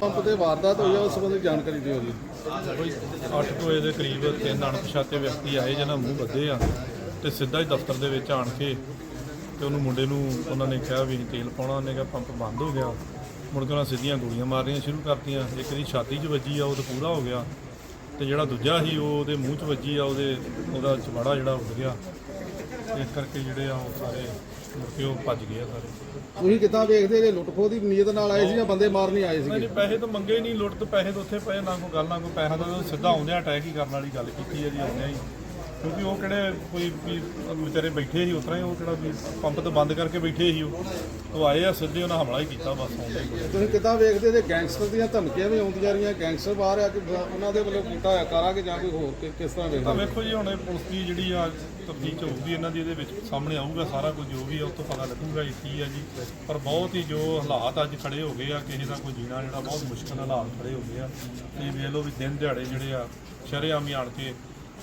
Pump ਤੇ ਵਾਰਦਾਤ ਹੋਈ ਆ, ਉਸ ਸੰਬੰਧੀ ਜਾਣਕਾਰੀ ਦਿਓ ਜੀ। ਕੋਈ 8 ਵਜੇ ਦੇ ਕਰੀਬ ਤਿੰਨ ਅਣਪਛਾਤੇ ਵਿਅਕਤੀ ਆਏ, ਜਿਹਨਾਂ ਮੂੰਹ ਬੱਧੇ ਆ ਤੇ ਸਿੱਧਾ ਹੀ ਦਫ਼ਤਰ ਦੇ ਵਿੱਚ ਆਣ ਕੇ ਤੇ ਉਹਨੂੰ ਮੁੰਡੇ ਨੂੰ, ਉਹਨਾਂ ਨੇ ਕਿਹਾ ਵੀ ਤੇਲ ਪਾਉਣਾ, ਉਹਨੇ ਕਿਹਾ ਪੰਪ ਬੰਦ ਹੋ ਗਿਆ। ਮੁੜ ਕੇ ਉਹਨਾਂ ਸਿੱਧੀਆਂ ਗੋਲੀਆਂ ਮਾਰਨੀਆਂ ਸ਼ੁਰੂ ਕਰਤੀਆਂ। ਇੱਕ ਦੀ ਛਾਤੀ 'ਚ ਵੱਜੀ ਆ ਉਹ ਤਾਂ ਪੂਰਾ ਹੋ ਗਿਆ। ਤੇ ਜਿਹੜਾ ਦੂਜਾ ਸੀ ਉਹ ਉਹਦੇ ਮੂੰਹ 'ਚ ਵੱਜੀ ਆ ਉਹਦੇ ਉਹਦਾ ਚਵਾੜਾ ਜਿਹੜਾ ਉੱਡ ਗਿਆ। ਇਸ ਕਰਕੇ ਜਿਹੜੇ ਆ ਉਹ ਸਾਰੇ ਮੁੜ ਕੇ ਉਹ ਭੱਜ ਗਏ ਆ ਸਾਰੇ। ਤੁਸੀਂ ਕਿੱਦਾਂ ਵੇਖਦੇ ਜੇ ਲੁੱਟ ਖੋਹ ਦੀ ਨੀਅਤ ਨਾਲ ਆਏ ਸੀ ਜਾਂ ਬੰਦੇ ਮਾਰਨ ਹੀ ਆਏ ਸੀਗੇ ਨਹੀਂ ਪੈਸੇ ਤਾਂ ਮੰਗੇ ਨਹੀਂ ਲੁੱਟ ਤੇ ਪੈਸੇ ਤਾਂ ਉੱਥੇ ਪਏ ਨਾ ਕੋਈ ਗੱਲ ਨਾ ਕੋਈ ਪੈਸਾ ਤਾਂ ਸਿੱਧਾ ਆਉਂਦਿਆਂ ਅਟੈਕ ਹੀ ਕਰਨ ਵਾਲੀ ਗੱਲ ਕੀਤੀ ਹੈ ਜੀ ਆਉਂਦਿਆਂ ਹੀ। ਕਿਉਂਕਿ ਉਹ ਕਿਹੜੇ ਕੋਈ ਵੀ ਵਿਚਾਰੇ ਬੈਠੇ ਸੀ ਉਸ ਤਰ੍ਹਾਂ ਹੀ ਉਹ ਕਿਹੜਾ ਵੀ ਪੰਪ ਤੋਂ ਬੰਦ ਕਰਕੇ ਬੈਠੇ ਸੀ ਉਹ। ਉਹ ਆਏ ਆ ਸਿੱਧੇ ਉਹਨਾਂ ਹਮਲਾ ਹੀ ਕੀਤਾ ਬਸ ਆਉਂਦੇ ਹੀ ਤੁਸੀਂ ਕਿੱਦਾਂ ਵੇਖਦੇ ਜੇ ਗੈਂਗਸਟਰ ਦੀਆਂ ਧਮਕੀਆਂ ਵੀ ਆਉਂਦੀਆਂ ਰਹੀਆਂ ਗੈਂਗਸਟਰ ਬਾਹਰ ਆ ਕੇ ਬ- ਉਹਨਾਂ ਦੇ ਵੱਲੋਂ ਕੀਤਾ ਹੋਇਆ ਕਰਾਂਗੇ ਜਾਂ ਕੋਈ ਹੋਰ ਕਿ- ਕਿਸ ਤਰ੍ਹਾਂ ਤਾਂ ਵੇਖਦੇ ਵੇਖੋ ਜੀ ਹੁਣ ਇਹ ਪੁਲਿਸ ਦੀ ਜਿਹੜੀ ਆ ਤਫਤੀਸ਼ ਹੋਊਗੀ ਇਹਨਾਂ ਦੀ ਇਹਦੇ ਵਿੱਚ ਸਾਹਮਣੇ ਆਊਗਾ ਸਾਰਾ ਕੁਝ ਜੋ ਵੀ ਆ ਉਹ ਤੋਂ ਪਤਾ ਲੱਗੂਗਾ ਜੀ ਕੀ ਆ ਜੀ। ਪਰ ਬਹੁਤ ਹੀ ਜੋ ਹਾਲਾਤ ਅੱਜ ਖੜੇ ਹੋ ਗਏ ਆ ਕਿਸੇ ਦਾ ਕੋਈ ਜੀਣਾ ਜਿਹੜਾ ਬਹੁਤ ਮੁਸ਼ਕਲ ਹਾਲਾਤ ਖੜੇ ਹੋ ਗਏ ਆ। ਤੇ ਵੇਖ ਲਓ ਵੀ ਦਿਨ ਦਿਹਾੜੇ ਜਿਹੜੇ ਆ ਸ਼ਰੇਆਮ ਹੀ ਆਣ ਕੇ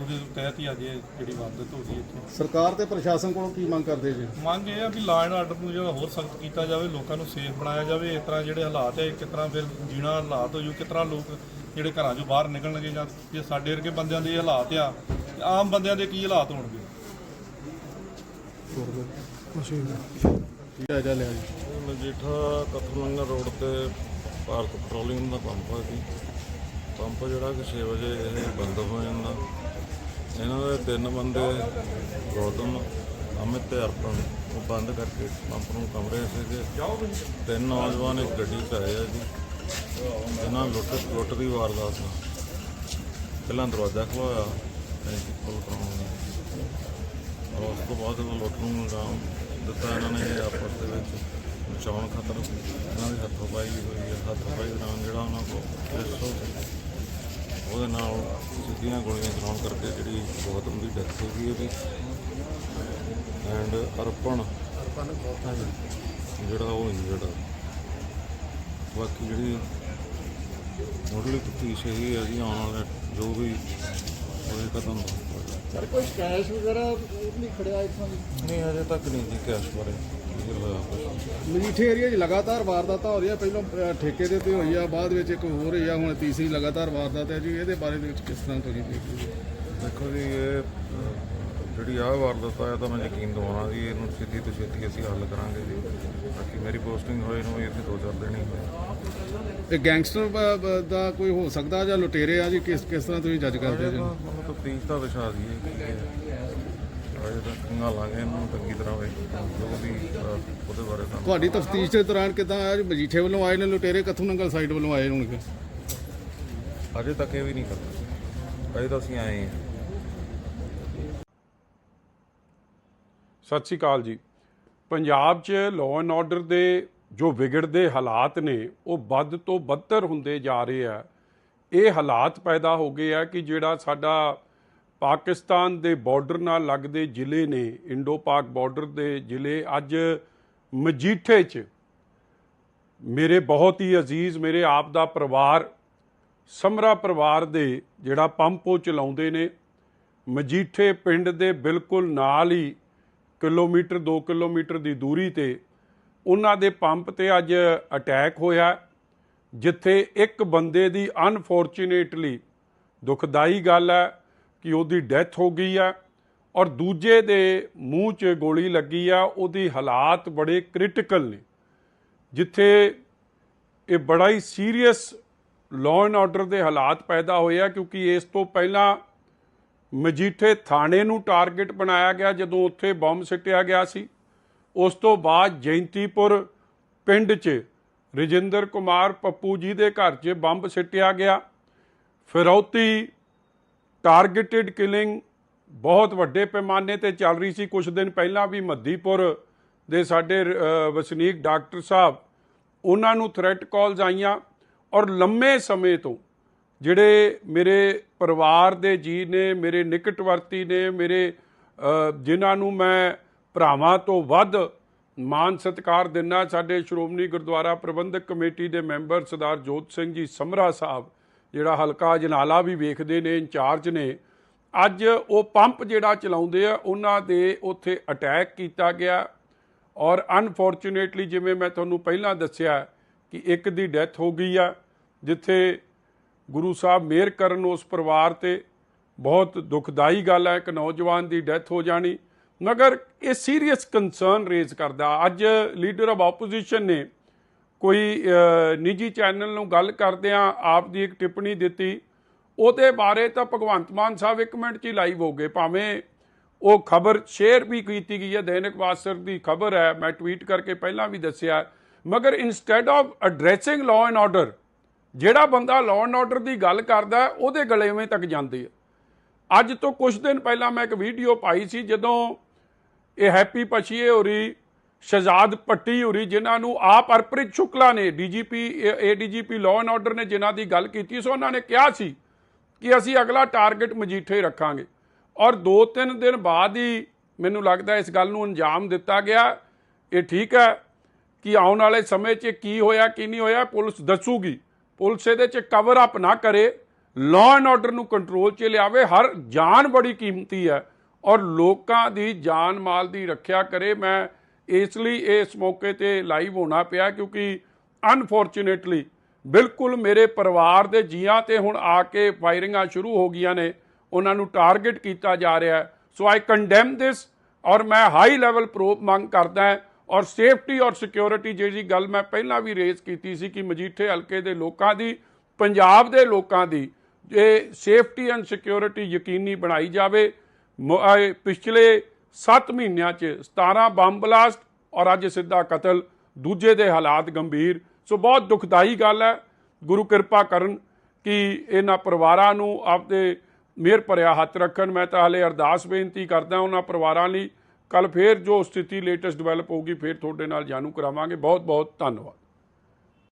ਉਹਦੇ ਤਹਿਤ ਹੀ ਅੱਜ ਇਹ ਜਿਹੜੀ ਵਾਰਦਾਤ ਹੋ ਗਈ ਇੱਥੇ। ਸਰਕਾਰ ਤੇ ਪ੍ਰਸ਼ਾਸਨ ਕੋਲੋਂ ਕੀ ਮੰਗ ਕਰਦੇ ਜੀ? ਮੰਗ ਇਹ ਆ ਵੀ ਲਾਅ ਐਂਡ ਆਰਡਰ ਨੂੰ ਜਿਹੜਾ ਹੋਰ ਸਖਤ ਕੀਤਾ ਜਾਵੇ ਲੋਕਾਂ ਨੂੰ ਸੇਫ ਬਣਾਇਆ ਜਾਵੇ ਇਸ ਤਰ੍ਹਾਂ ਜਿਹੜੇ ਹਾਲਾਤ ਹੈ ਕਿਸ ਤਰ੍ਹਾਂ ਫਿਰ ਜੀਣਾ ਹਾਲਾਤ ਹੋ ਜੂ ਕਿਸ ਤਰ੍ਹਾਂ ਲੋਕ ਜਿਹੜੇ ਘਰਾਂ ਚੋਂ ਬਾਹਰ ਨਿਕਲਣਗੇ ਜਾਂ ਜੇ ਸਾਡੇ ਵਰਗੇ ਬੰਦਿਆਂ ਦੇ ਇਹ ਹਾਲਾਤ ਆ ਤੇ ਆਮ ਬੰਦਿਆਂ ਦੇ ਕੀ ਹਾਲਾਤ ਹੋਣਗੇ? ਕੀ ਜਾ ਲਿਆ ਜੀ? ਮਜੀਠਾ ਕਥਲੰਗਾ ਰੋਡ ਤੇ ਭਾਰਤ ਪੈਟਰੋਲੀਅਮ ਦਾ ਪੰਪ ਹੈ ਜੀ। ਪੰਪ ਜਿਹੜਾ ਕਿ 6 ਵਜੇ ਇਹ ਬੰਦ ਹੋ ਜਾਂਦਾ। ਇਹਨਾਂ ਦੇ ਤਿੰਨ ਬੰਦੇ ਗੌਤਮ, ਅਮਿਤ ਤੇ ਅਰਪਣ ਉਹ ਬੰਦ ਕਰਕੇ ਪੰਪ ਨੂੰ ਕਮਰੇ ਸੀਗੇ। ਤਿੰਨ ਨੌਜਵਾਨ ਇੱਕ ਗੱਡੀ 'ਚ ਆਏ ਆ ਜੀ। ਇਹਨਾਂ ਲੁੱਟ ਲੁੱਟ ਦੀ ਵਾਰਦਾਤ ਨਾਲ ਪਹਿਲਾਂ ਦਰਵਾਜ਼ਾ ਖੋਲ੍ਹਿਆ ਟੈਂਕੀ ਖੋਲ ਕਰਾਉਣਾ ਔਰ ਉਸ ਤੋਂ ਬਾਅਦ ਉਹ ਲੁੱਟ ਨੂੰ ਅੰਜਾਮ ਦਿੱਤਾ ਇਹਨਾਂ ਨੇ ਆਪਸ ਦੇ ਵਿੱਚ, ਬਚਾਉਣ ਖਾਤਰ ਇਹਨਾਂ ਦੀ ਹੱਥੋਂ ਪਾਈ ਹੋਈ ਹੈ। ਹੱਥੋਂ ਪਾਈ ਦੌਰਾਨ ਜਿਹੜਾ ਉਹਨਾਂ ਕੋਲ ਪਿਸਤੌਲ ਸੀ ਉਹਦੇ ਨਾਲ ਸਿੱਧੀਆਂ ਗੋਲੀਆਂ ਚਲਾਉਣ ਕਰਕੇ ਜਿਹੜੀ ਗੌਤਮ ਦੀ ਡੈਥ ਹੋ ਗਈ ਉਹਦੀ। ਐਂਡ ਅਰਪਣ। ਜਿਹੜਾ ਉਹ ਇੰਜਰਡ ਬਾਕੀ ਜਿਹੜੀ ਮੁੱਢਲੀ ਤਫਤੀਸ਼ ਇਹੀ ਹੈ ਜੀ ਆਉਣ ਵਾਲੇ ਜੋ ਵੀ ਦੱਸ ਦਿਆਂਗੇ। ਸਰ ਕੋਈ ਕੈਸ਼ ਵਗੈਰਾ ਨਹੀਂ ਖੜਿਆ ਇੱਥੋਂ? ਨਹੀਂ ਹਜੇ ਤੱਕ ਨਹੀਂ ਜੀ ਕੈਸ਼ ਬਾਰੇ ਮਜੀਠੇ ਏਰੀਆ 'ਚ ਲਗਾਤਾਰ ਵਾਰਦਾਤਾਂ ਹੋ ਰਹੀਆਂ। ਪਹਿਲਾਂ ਅ, ਠੇਕੇ ਦੇ ਉੱਤੇ ਹੋਈ ਆ ਬਾਅਦ ਵਿੱਚ ਇੱਕ ਹੋਰ ਹੋਈ ਆ ਹੁਣ ਤੀਸਰੀ ਲਗਾਤਾਰ ਵਾਰਦਾਤ ਹੈ ਜੀ। ਇਹਦੇ ਬਾਰੇ ਦੇ ਵਿੱਚ ਕਿਸ ਤਰ੍ਹਾਂ ਤੁਸੀਂ ਦੇਖਦੇ ਹੋ? ਦੇਖੋ ਜੀ ਇਹ ਅਹ, ਜਿਹੜੀ ਆਹ ਵਾਰਦਾਤ ਆ ਇਹ ਤਾਂ ਮੈਂ ਯਕੀਨ ਦਿਵਾਉਣਾ ਜੀ ਇਹਨੂੰ ਛੇਤੀ ਤੋਂ ਛੇਤੀ ਅਸੀਂ ਹੱਲ ਕਰਾਂਗੇ ਜੀ। ਬਾਕੀ ਮੇਰੀ ਪੋਸਟਿੰਗ ਹੋਏ ਨੂੰ ਇੱਥੇ ਦੋ ਚਾਰ ਦਿਨ ਹੀ ਹੋਏ। ਇਹ ਗੈਂਗਸਟਰ ਦਾ ਕੋਈ ਹੋ ਸਕਦਾ ਜਾਂ ਲੁਟੇਰੇ ਆ ਜੀ? ਕਿਸ ਕਿਸ ਤਰ੍ਹਾਂ ਤੁਸੀਂ ਜੱਜ ਕਰਦੇ ਜੀ? ਮਤਲਬ ਤਫਤੀਸ਼ ਦਾ ਵਿਸ਼ਾ ਜੀ ਇਹ। ਅਜੇ ਤੱਕ ਖੰਗਾਲਾਂਗੇ ਇਹਨੂੰ ਚੰਗੀ ਤਰ੍ਹਾਂ ਵੇ ਜੋ ਵੀ ਅਹ, ਉਹਦੇ ਬਾਰੇ ਸਾਨੂੰ ਤੁਹਾਡੀ ਤਫਤੀਸ਼ ਦੇ ਦੌਰਾਨ ਕਿਦਾਂ ਆਇਆ ਜੀ ਮਜੀਠੇ ਵੱਲੋਂ ਆਏ ਨੇ ਲੁਟੇਰੇ ਕੱਥੂ ਨੰਗਲ ਸਾਈਡ ਵੱਲੋਂ ਆਏ ਹੋਣਗੇ? ਅਜੇ ਤੱਕ ਇਹ ਵੀ ਨਹੀਂ ਕਰਦਾ ਅਜੇ ਤਾਂ ਅਸੀਂ ਆਏ ਹਾਂ। ਸਤਿ ਸ਼੍ਰੀ ਅਕਾਲ ਜੀ। ਪੰਜਾਬ 'ਚ ਲਾਅ ਐਂਡ ਆਰਡਰ ਦੇ ਜੋ ਵਿਗੜਦੇ ਹਾਲਾਤ ਨੇ ਉਹ ਵੱਧ ਤੋਂ ਬੱਤਰ ਹੁੰਦੇ ਜਾ ਰਹੇ ਆ। ਇਹ ਹਾਲਾਤ ਪੈਦਾ ਹੋ ਗਏ ਆ ਕਿ ਜਿਹੜਾ ਸਾਡਾ ਪਾਕਿਸਤਾਨ ਦੇ ਬਾਰਡਰ ਨਾਲ ਲੱਗਦੇ ਜ਼ਿਲ੍ਹੇ ਨੇ ਇੰਡੋ ਪਾਕ ਬਾਰਡਰ ਦੇ ਜ਼ਿਲ੍ਹੇ, ਅੱਜ ਮਜੀਠੇ 'ਚ ਮੇਰੇ ਬਹੁਤ ਹੀ ਅਜ਼ੀਜ਼, ਮੇਰੇ ਆਪ ਦਾ ਪਰਿਵਾਰ, ਸਮਰਾ ਪਰਿਵਾਰ ਦੇ ਜਿਹੜਾ ਪੰਪ ਉਹ ਚਲਾਉਂਦੇ ਨੇ, ਮਜੀਠੇ ਪਿੰਡ ਦੇ ਬਿਲਕੁਲ ਨਾਲ ਹੀ ਕਿਲੋਮੀਟਰ 2 ਕਿਲੋਮੀਟਰ ਦੀ ਦੂਰੀ ਤੇ ਉਹਨਾਂ ਦੇ ਪੰਪ ਤੇ ਅੱਜ ਅਟੈਕ ਹੋਇਆ, ਜਿੱਥੇ ਇੱਕ ਬੰਦੇ ਦੀ ਅਨਫੋਰਚੂਨੇਟਲੀ ਦੁਖਦਾਈ ਗੱਲ ਹੈ ਕਿ ਉਹਦੀ ਡੈਥ ਹੋ ਗਈ ਆ ਔਰ ਦੂਜੇ ਦੇ ਮੂੰਹ 'ਚ ਗੋਲੀ ਲੱਗੀ ਆ, ਉਹਦੀ ਹਾਲਾਤ ਬੜੇ ਕ੍ਰਿਟੀਕਲ ਨੇ। ਜਿੱਥੇ ਇਹ ਬੜਾ ਹੀ ਸੀਰੀਅਸ ਲਾਅ ਐਂਡ ਆਰਡਰ ਦੇ ਹਾਲਾਤ ਪੈਦਾ ਹੋਏ ਆ, ਕਿਉਂਕਿ ਇਸ ਤੋਂ ਪਹਿਲਾਂ ਮਜੀਠੇ ਥਾਣੇ ਨੂੰ ਟਾਰਗੇਟ ਬਣਾਇਆ ਗਿਆ ਜਦੋਂ ਉੱਥੇ ਬੰਬ ਸਿੱਟਿਆ ਗਿਆ ਸੀ। ਉਸ ਤੋਂ ਬਾਅਦ ਜੈਂਤੀਪੁਰ ਪਿੰਡ 'ਚ ਰਜਿੰਦਰ ਕੁਮਾਰ ਪੱਪੂ ਜੀ ਦੇ ਘਰ 'ਚ ਬੰਬ ਸਿੱਟਿਆ ਗਿਆ। ਫਿਰੌਤੀ ਟਾਰਗੇਟਿਡ ਕਿਲਿੰਗ ਬਹੁਤ ਵੱਡੇ ਪੈਮਾਨੇ ਤੇ ਚੱਲ ਰਹੀ ਸੀ। ਕੁਝ ਦਿਨ ਪਹਿਲਾਂ ਵੀ ਮੱਧੀਪੁਰ ਦੇ ਸਾਡੇ ਵਸਨੀਕ ਡਾਕਟਰ ਸਾਹਿਬ ਉਹਨਾਂ ਨੂੰ ਥ੍ਰੈਟ ਕਾਲਸ ਆਈਆਂ ਔਰ ਲੰਮੇ ਸਮੇਂ ਤੋਂ ਜਿਹੜੇ ਮੇਰੇ ਪਰਿਵਾਰ ਦੇ ਜੀ ਨੇ, ਮੇਰੇ ਨਿਕਟਵਰਤੀ ਨੇ, ਮੇਰੇ ਜਿਨ੍ਹਾਂ ਨੂੰ ਮੈਂ ਭਰਾਵਾਂ ਤੋਂ ਵੱਧ ਮਾਨ ਸਤਿਕਾਰ ਦਿੰਨਾ ਸਾਡੇ ਸ਼੍ਰੋਮਣੀ ਗੁਰਦੁਆਰਾ ਪ੍ਰਬੰਧਕ ਕਮੇਟੀ ਦੇ ਮੈਂਬਰ ਸਰਦਾਰ ਜੋਤ ਸਿੰਘ ਜੀ ਸਮਰਾ ਸਾਹਿਬ ਜਿਹੜਾ ਹਲਕਾ ਜਨਾਲਾ ਵੀ ਵੇਖਦੇ ਨੇ, ਇੰਚਾਰਜ ਨੇ। ਅੱਜ ਉਹ ਪੰਪ ਜਿਹੜਾ ਚਲਾਉਂਦੇ ਆ, ਉਹਨਾਂ ਦੇ ਉੱਥੇ ਅਟੈਕ ਕੀਤਾ ਗਿਆ। ਔਰ ਅਨਫੋਰਚੂਨੇਟਲੀ ਜਿਵੇਂ ਮੈਂ ਤੁਹਾਨੂੰ ਪਹਿਲਾਂ ਦੱਸਿਆ ਕਿ ਇੱਕ ਦੀ ਡੈਥ ਹੋ ਗਈ ਆ, ਜਿੱਥੇ ਗੁਰੂ ਸਾਹਿਬ ਮਿਹਰ ਕਰਨ ਉਸ ਪਰਿਵਾਰ ਤੇ ਬਹੁਤ ਦੁਖਦਾਈ ਗੱਲ ਹੈ ਇੱਕ ਨੌਜਵਾਨ ਦੀ ਡੈਥ ਹੋ ਜਾਣੀ। ਮਗਰ ਇਹ ਸੀਰੀਅਸ ਕੰਸਰਨ ਰੇਜ਼ ਕਰਦਾ। ਅੱਜ ਲੀਡਰ ਆਫ ਆਪੋਜੀਸ਼ਨ ਨੇ ਕੋਈ ਨਿੱਜੀ ਚੈਨਲ ਨੂੰ ਗੱਲ ਕਰਦਿਆਂ ਆਪ ਦੀ ਇੱਕ ਟਿੱਪਣੀ ਦਿੱਤੀ, ਉਹਦੇ ਬਾਰੇ ਤਾਂ ਭਗਵੰਤ ਮਾਨ ਸਾਹਿਬ ਇੱਕ ਮਿੰਟ 'ਚ ਹੀ ਲਾਈਵ ਹੋ ਗਏ। ਭਾਵੇਂ ਉਹ ਖਬਰ ਸ਼ੇਅਰ ਵੀ ਕੀਤੀ ਗਈ ਹੈ, ਦੈਨਿਕ ਵਾਸਰ ਦੀ ਖਬਰ ਹੈ, ਮੈਂ ਟਵੀਟ ਕਰਕੇ ਪਹਿਲਾਂ ਵੀ ਦੱਸਿਆ, ਮਗਰ instead of addressing law and order ਜਿਹੜਾ ਬੰਦਾ ਲਾਅ ਐਂਡ ਆਰਡਰ ਦੀ ਗੱਲ ਕਰਦਾ, ਉਹਦੇ ਗਲੇਵੇਂ ਤੱਕ ਜਾਂਦੀ ਹੈ। ਅੱਜ ਤੋਂ ਕੁਝ ਦਿਨ ਪਹਿਲਾਂ ਮੈਂ ਇੱਕ ਵੀਡੀਓ ਪਾਈ ਸੀ, ਜਦੋਂ ਇਹ ਹੈਪੀ ਪਛੀਏ ਹੋਰੀ ਸ਼ਹਜ਼ਾਦ ਪੱਟੀ ਹੋਰੀ, ਜਿਨ੍ਹਾਂ ਨੂੰ ਆਪ ਹਰਪ੍ਰੀਤ ਸ਼ੁਕਲਾ ਨੇ, DGP ADGP law and order ਨੇ ਜਿਨ੍ਹਾਂ ਦੀ ਗੱਲ ਕੀਤੀ ਸੋ, ਉਹਨਾਂ ਨੇ ਕਿਹਾ ਸੀ ਕਿ ਅਸੀਂ ਅਗਲਾ ਟਾਰਗੇਟ ਮਜੀਠੇ ਰੱਖਾਂਗੇ। ਔਰ 2-3 ਦਿਨ ਬਾਅਦ ਹੀ ਮੈਨੂੰ ਲੱਗਦਾ ਇਸ ਗੱਲ ਨੂੰ ਅੰਜਾਮ ਦਿੱਤਾ ਗਿਆ। ਇਹ ਠੀਕ ਹੈ ਕਿ ਆਉਣ ਵਾਲੇ ਸਮੇਂ 'ਚ ਕੀ ਹੋਇਆ, ਕੀ ਨਹੀਂ ਹੋਇਆ, ਪੁਲਿਸ ਦੱਸੂਗੀ। ਪੁਲਿਸ ਇਹਦੇ 'ਚ ਕਵਰ ਅਪ ਨਾ ਕਰੇ ਲਾਅ ਐਂਡ ਆਰਡਰ ਨੂੰ ਕੰਟਰੋਲ 'ਚ ਲਿਆਵੇ, ਹਰ ਜਾਨ ਬੜੀ ਕੀਮਤੀ ਹੈ। ਔਰ ਲੋਕਾਂ ਦੀ ਜਾਨ ਮਾਲ ਦੀ ਰੱਖਿਆ ਕਰੇ, ਮੈਂ ਇਸ ਲਈ ਇਸ ਮੌਕੇ ਤੇ ਲਾਈਵ ਹੋਣਾ ਪਿਆ ਕਿਉਂਕਿ ਅਨਫੋਰਚੂਨੇਟਲੀ ਬਿਲਕੁਲ ਮੇਰੇ ਪਰਿਵਾਰ ਦੇ ਜੀਆਂ ਤੇ ਹੁਣ ਆ ਕੇ ਫਾਇਰਿੰਗਾਂ ਸ਼ੁਰੂ ਹੋ ਗਈਆਂ ਨੇ, ਉਹਨਾਂ ਨੂੰ ਟਾਰਗੇਟ ਕੀਤਾ ਜਾ ਰਿਹਾ ਹੈ। ਸੋ ਆਈ ਕੰਡੈਮ ਦਿਸ ਔਰ ਮੈਂ ਹਾਈ ਲੈਵਲ ਪ੍ਰੂਫ ਮੰਗ ਕਰਦਾ ਹਾਂ ਔਰ ਸੇਫਟੀ ਔਰ ਸਿਕਿਉਰਿਟੀ ਜਿਹੜੀ ਗੱਲ ਮੈਂ ਪਹਿਲਾਂ ਵੀ ਰੇਜ਼ ਕੀਤੀ ਸੀ ਕਿ ਮਜੀਠੇ ਹਲਕੇ ਦੇ ਲੋਕਾਂ ਦੀ, ਪੰਜਾਬ ਦੇ ਲੋਕਾਂ ਦੀ, ਇਹ ਸੇਫਟੀ ਐਂਡ ਸਿਕਿਉਰਿਟੀ ਯਕੀਨੀ ਬਣਾਈ ਜਾਵੇ। ਮ- ਪਿਛਲੇ 7 ਮਹੀਨਿਆਂ 'ਚ 17 ਬੰਬ ਬਲਾਸਟ ਔਰ ਅੱਜ ਸਿੱਧਾ ਕਤਲ, ਦੂਜੇ ਦੇ ਹਾਲਾਤ ਗੰਭੀਰ। ਸੋ ਬਹੁਤ ਦੁਖਦਾਈ ਗੱਲ ਹੈ। ਗੁਰੂ ਕਿਰਪਾ ਕਰਨ ਕਿ ਇਹਨਾਂ ਪਰਿਵਾਰਾਂ ਨੂੰ ਆਪਦੇ ਮਿਹਰ ਭਰਿਆ ਹੱਥ ਰੱਖਣ। ਮੈਂ ਤਾਂ ਹਲੇ ਅਰਦਾਸ ਬੇਨਤੀ ਕਰਦਾ ਉਹਨਾਂ ਪਰਿਵਾਰਾਂ ਲਈ ਕੱਲ ਫੇਰ ਜੋ ਸਥਿਤੀ ਲੇਟੈਸਟ ਡਿਵੈਲਪ ਹੋਊਗੀ, ਫੇਰ ਤੁਹਾਡੇ ਨਾਲ ਜਾਣੂ ਕਰਾਵਾਂਗੇ। ਬਹੁਤ ਬਹੁਤ ਧੰਨਵਾਦ।